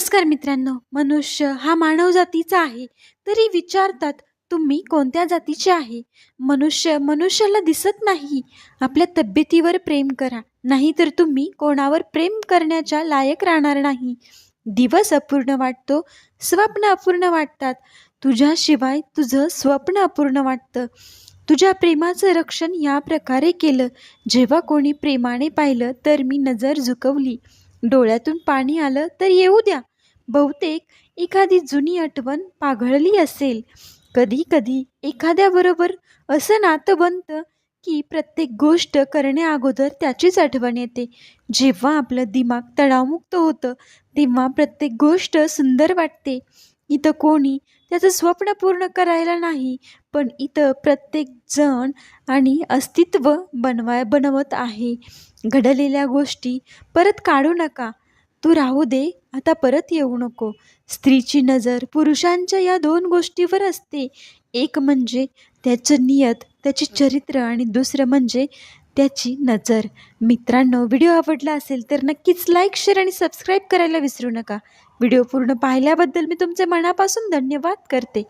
नमस्कार मित्रांनो मनुष्य हा मानव जातीचा आहे. तरी विचारतात तुम्ही कोणत्या जातीचे आहे? मनुष्य मनुष्याला दिसत नाही. आपल्या तब्येतीवर प्रेम करा. नाहीतर तुम्ही कोणावर प्रेम करण्याच्या लायक राहणार नाही. दिवस अपूर्ण वाटतो स्वप्न अपूर्ण वाटतात. तुझ्याशिवाय तुझं स्वप्न अपूर्ण वाटतं. तुझ्या प्रेमाचं रक्षण या प्रकारे केलं. जेव्हा कोणी प्रेमाने पाहिलं तर मी नजर झुकवली. डोळ्यातून पाणी आलं तर येऊ द्या. बहुतेक एखादी जुनी आठवण पाघळली असेल. कधी कधी एखाद्याबरोबर असं नातं बनतं की प्रत्येक गोष्ट करण्याअगोदर त्याचीच आठवण येते. जेव्हा आपलं दिमाग तणावमुक्त होतं तेव्हा प्रत्येक गोष्ट सुंदर वाटते. इथं कोणी त्याचं स्वप्न पूर्ण करायला नाही पण इथं प्रत्येक जण आणि अस्तित्व बनवाय बनवत आहे. घडलेल्या गोष्टी परत काढू नका. तू राहू दे आता परत येऊ नको. स्त्रीची नजर पुरुषांच्या या दोन गोष्टीवर असते. एक म्हणजे त्याचं नियत त्याचे चरित्र आणि दुसरं म्हणजे त्याची नजर. मित्रांनो व्हिडिओ आवडला असेल तर नक्कीच लाईक शेअर आणि सबस्क्राईब करायला विसरू नका. व्हिडिओ पूर्ण पाहिल्याबद्दल मी तुमचे मनापासून धन्यवाद करते.